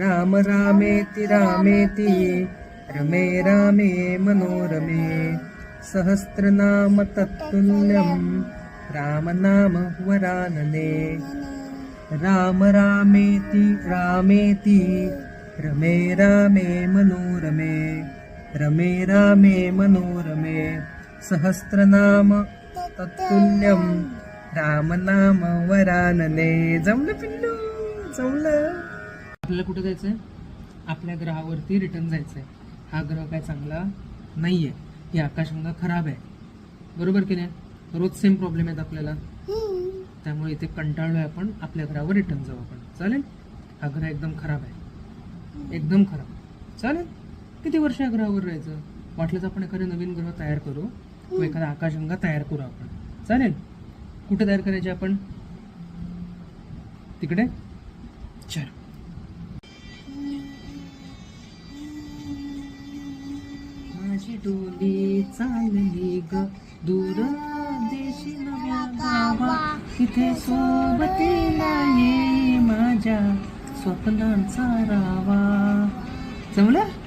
राम रामेति रामेति रमे रामे मनोरमे। सहस्रनाम तत्तुल्यं रामनाम वरानने राम रामेति रामेति रमे रामे मनोरमे। रमे रामे मनोरमे। सहस्रनाम तत्तुल्यं रामनाम वरानने जमलं पिल्लू जमलं। आपल्याला कुठं जायचं आहे आपल्या ग्रहावरती रिटर्न जायचं आहे हा ग्रह काय चांगला नाही आहे ही आकाशगंगा खराब आहे. बरोबर की नाही? रोज सेम प्रॉब्लेम आहेत आपल्याला. त्यामुळे इथे कंटाळलो आहे आपण आपल्या घरावर रिटर्न जाऊ आपण. चालेल? हा ग्रह एकदम खराब आहे. एकदम खराब. चालेल? किती वर्ष या ग्रहावर राहायचं? वाटलंच आपण एखादा नवीन ग्रह तयार करू. किंवा एखादा आकाशगंगा तयार करू आपण. चालेल? कुठे तयार करायचे आपण? तिकडे? चल. डोली चालली ग. दूर देशी नव्या गावा. तिथे सोबतीला ये माझ्या स्वप्नांचा रावा. जमलं?